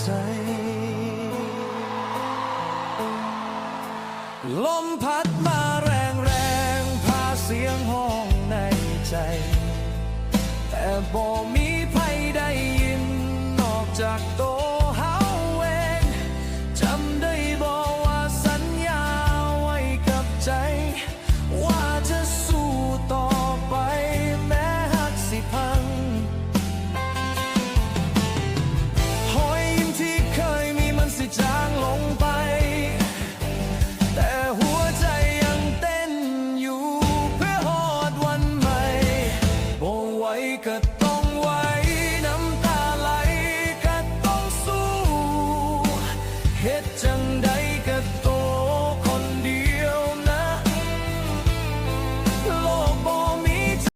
ใลมพัดมาแรงแรงพาเสียงห้องในใจ แต่บมีใครได้ยินนอกจากตัว ไหวน้ำตาไหลก็ต้องสู้เหตุจังใด